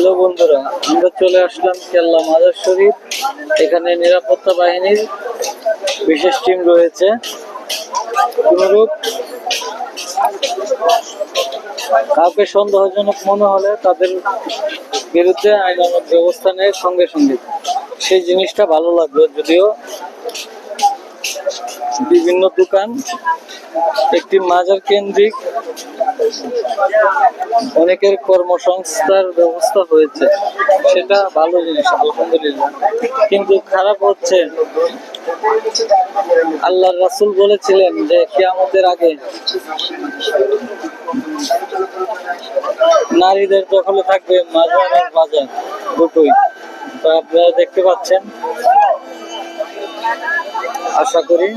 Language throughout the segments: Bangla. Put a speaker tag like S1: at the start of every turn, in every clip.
S1: হ্যালো বন্ধুরা, আমরা চলে আসলাম কেল্লা মাজার শরীফ। এখানে নিরাপত্তা বাহিনীর বিশেষ টিম রয়েছে। কোনরূপ কাউকে সন্দেহজনক মনে হলে তাদের বিরুদ্ধে আইনানুগ ব্যবস্থা নেয় সঙ্গে সঙ্গে। সেই জিনিসটা ভালো লাগল, যদিও বিভিন্ন দোকান একটি মাজার কেন্দ্রিক অনেকের কর্মসংস্থার ব্যবস্থা হয়েছে। সেটা ভালো জিনিস, আলহামদুলিল্লাহ। কিন্তু খারাপ হচ্ছে আল্লাহ রাসুল বলেছিলেন যে কিয়ামতের আগে নারীদের দখলে থাকবে মাজার আর বাজার দুটোই। তো আপনারা দেখতে পাচ্ছেন, আশা করি।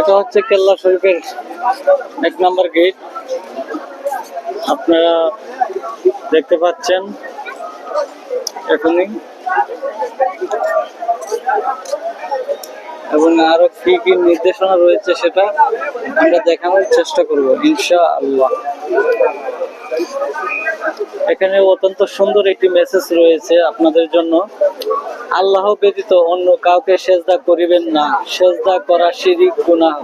S1: এটা হচ্ছে কেল্লা শরীফের এক নম্বর গেট। আপনারা দেখতে পাচ্ছেন এখনই। এবং আরও কি কি নির্দেশনা রয়েছে সেটা আমরা দেখানোর চেষ্টা করব ইনশা আল্লাহ এখানে অত্যন্ত সুন্দর একটি মেসেজ রয়েছে আপনাদের জন্য। আল্লাহ ব্যতীত অন্য কাউকে সেজদা করিবেন না। সেজদা করা শিরিক, গুনাহ।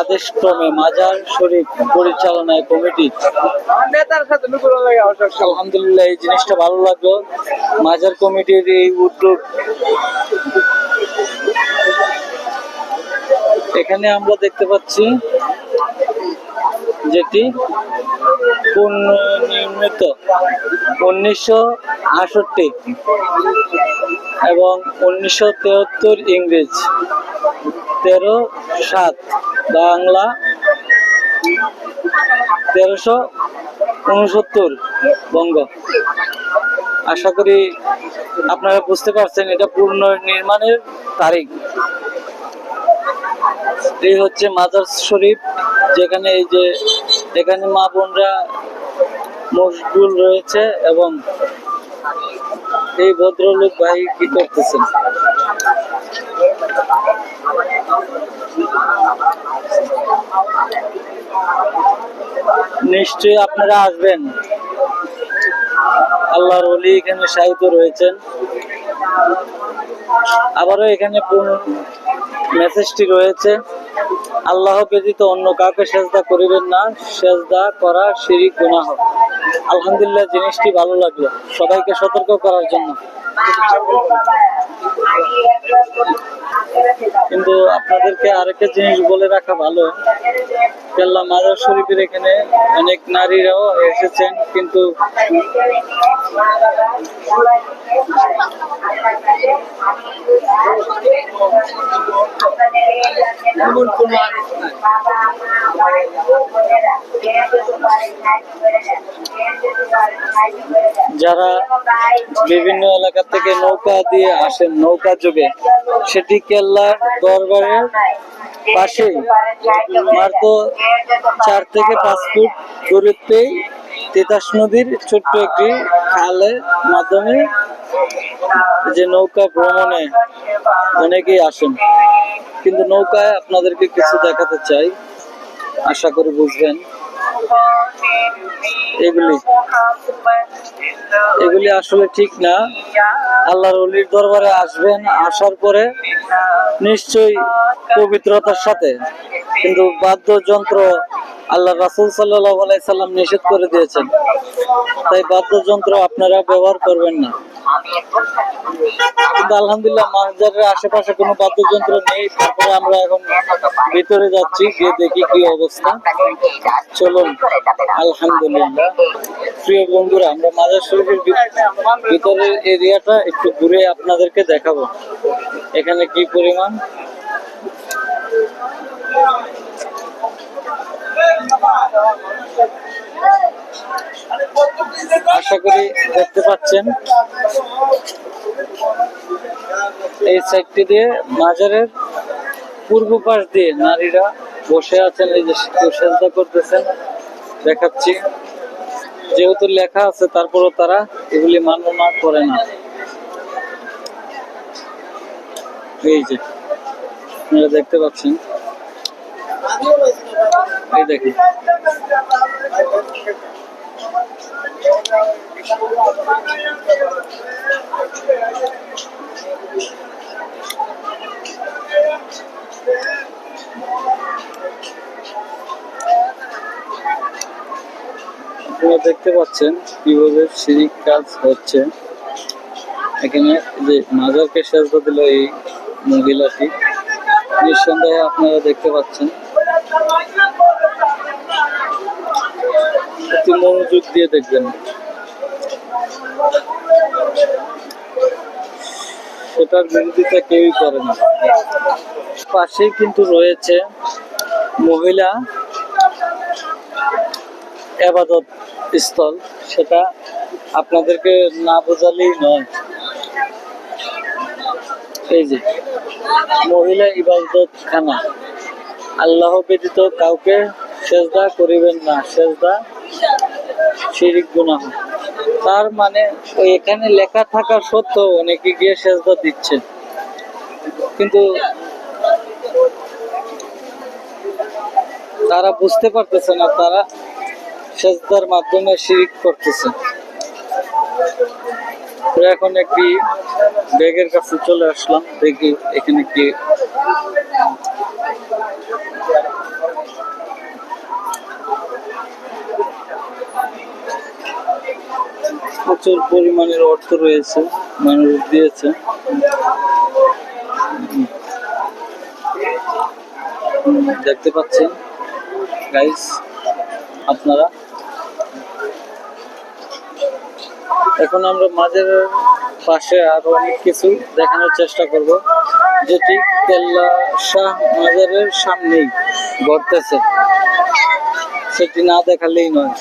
S1: আদেশ ক্রমে মাজার শরীফ পরিচালনায় কমিটি। আলহামদুলিল্লাহ, এই জিনিসটা ভালো লাগল। মাজার কমিটির এই উদ্যোগ। এখানে আমরা দেখতে পাচ্ছি যেটি পুনর্নির্মিত উনিশশো আষট্টি এবং উনিশশো তেহত্তর ইংরেজ তেরো সাত বাংলা তেরোশো উনসত্তর বঙ্গ। আশা করি আপনারা বুঝতে পারছেন এটা পূর্ণ নির্মাণের তারিখ। এই হচ্ছে মাদার শরীফ যেখানে এই যে এখানে মা বোনরা মশগুল রয়েছে এবং এই ভদ্রলোক ভাই কি করতেছেন? নিশ্চয়ই আপনারা আসবেন। আল্লাহর অলি এখানে সাহিত্য রয়েছেন। আবারও এখানে মেসেজটি রয়েছে। আল্লাহ ব্যতীত অন্য কাউকে সেজদা করিবেন না। সেজদা করা শিরিক গুনাহ। আলহামদুলিল্লাহ, জিনিসটি ভালো লাগল। সবাইকে সতর্ক করার জন্য। কিন্তু আপনাদেরকে আরেকটা জিনিস বলে রাখা ভালো। কেল্লা মাজার শরীফের এখানে অনেক নারীরাও এসেছেন, কিন্তু
S2: কোনো
S1: যারা বিভিন্ন এলাকা থেকে নৌকা দিয়ে আসেন, নৌকা যোগে, সেটি কেল্লার দরবারের পাশেই। মাত্র চার থেকে পাঁচ ফুট দূরত্বেই তিতাস নদীর ছোট্ট একটি খালের মাধ্যমে যে নৌকা ভ্রমণে অনেকেই আসেন। কিন্তু নৌকায় আপনাদেরকে কিছু দেখাতে চাই। আশা করি বুঝবেন। এগুলি। এগুলি আসলে ঠিক না। আল্লাহর অলির দরবারে আসবেন, আসার পরে নিশ্চয়ই পবিত্রতার সাথে, কিন্তু বাদ্যযন্ত্র আল্লাহ রাসুল সাল্লাহ সাল্লাম নিষেধ করে দিয়েছেন। তাই বাদ্যযন্ত্র আপনারা ব্যবহার করবেন না। কিন্তু আলহামদুলিল্লাহ মাহজারের আশেপাশে কোনো বাদ্যযন্ত্র নেই। তারপরে আমরা এখন ভিতরে যাচ্ছি, গিয়ে দেখি কি অবস্থা। চলুন, আলহামদুলিল্লাহ। প্রিয় বন্ধুরা, আমরা মাজার শরীফের ভিতরের এরিয়াটা একটু ঘুরে আপনাদেরকে দেখাবো। এখানে কি পরিমাণ? আশা করি দেখতে পাচ্ছেন। এই সাইডটি দিয়ে মাজারের পূর্ব পাশ দিয়ে নারীরা বসে আছেন, এই যে সেজদা করতেছেন, দেখাচ্ছি। যেহেতু লেখা আছে, তারপরও তারা এগুলি মাননা করে না। এই যে দেখতে পাচ্ছেন। এই দেখেন আপনারা দেখতে পাচ্ছেন কীভাবে সিঁড়ির কাজ হচ্ছে। এখানে যে মাজারকে সাজা দিল এই মহিলাটি, নিঃসন্দেহে আপনারা দেখতে পাচ্ছেন। অতি মনোযোগ দিয়ে দেখবেন। সেটার বিরোধিতা কেউই করে না। পাশেই কিন্তু রয়েছে মহিলা আবাদত স্থল। সেটা আপনাদেরকে না বোঝালেই নয়। এই যে মহিলা ইবাদত খানা আল্লাহ ব্যতীত কাউকে সেজদা করিবেন না। সেজদা শিরিক গুনাহ। তার মানে এখানে লেখা থাকা সত্ত্বেও অনেকে গিয়ে সেজদা দিচ্ছে। কিন্তু তারা বুঝতে পারতেছে না, তারা সেজদার মাধ্যমে শিরিক করতেছে। এখন একটি ব্যাগের কাছে চলে আসলাম, দেখি এখানে কি প্রচুর পরিমাণের অর্থ রয়েছে, মানুষ দিয়েছে। দেখতে পাচ্ছেন গাইস আপনারা। এখন আমরা মাঝের পাশে আরও অনেক কিছু দেখানোর চেষ্টা করব, যেটি কেল্লা শাহ মাজারের সামনেই ঘটতেছে। সেটি না দেখালেই নয়।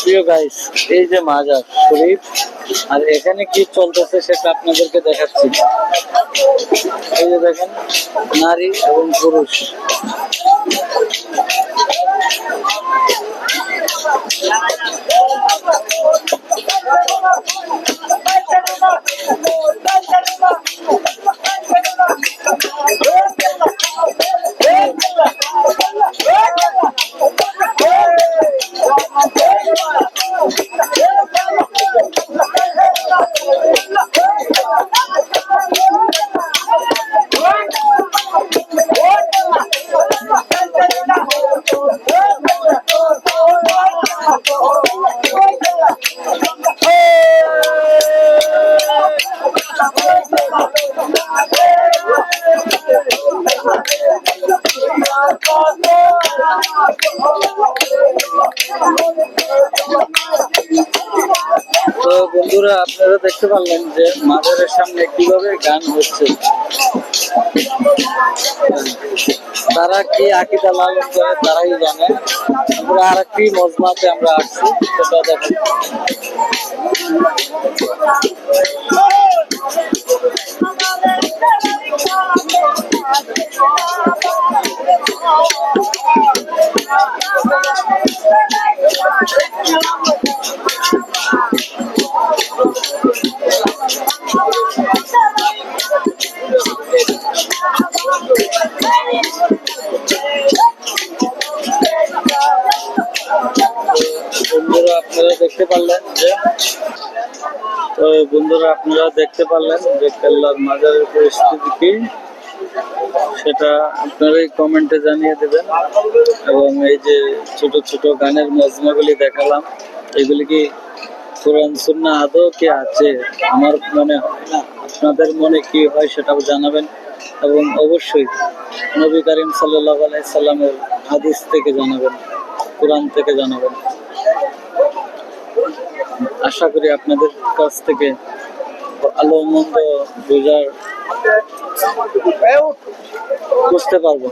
S1: প্রিয় গাইস এই যে মাজার শরীফ, আর এখানে কি চলতেছে সেটা আপনাদেরকে দেখাচ্ছি। এই যে দেখেন, নারী এবং পুরুষ। Thank you. বন্ধুরা, আপনারা দেখতে পারলেন যে মাজারের সামনে কীভাবে গান হচ্ছে। তারা কি আকিদা লালন করে তারাই জানে। আমরা আর একটি মজমাতে আমরা আসছি সেটা দেখেন দেখতে পারলেন যে, তো বন্ধুরা আপনারা দেখতে পারলেন যে কেল্লার মাজারের পরিস্থিতি কি, সেটা আপনারাই কমেন্টে জানিয়ে দেবেন। এবং এই যে ছোট ছোট গানের মজমাগুলি দেখালাম, এগুলি কি কোরআন সুন্না আদৌ কি আছে? আমার মনে হয় না। আপনাদের মনে কি হয় সেটাও জানাবেন। এবং অবশ্যই নবী করিম সাল্লাহ আলাইসাল্লামের হাদিস থেকে জানাবেন, কোরআন থেকে জানাবেন। আশা করি আপনাদের কাছ থেকে আলো মন্দ বোঝার বুঝতে পারব।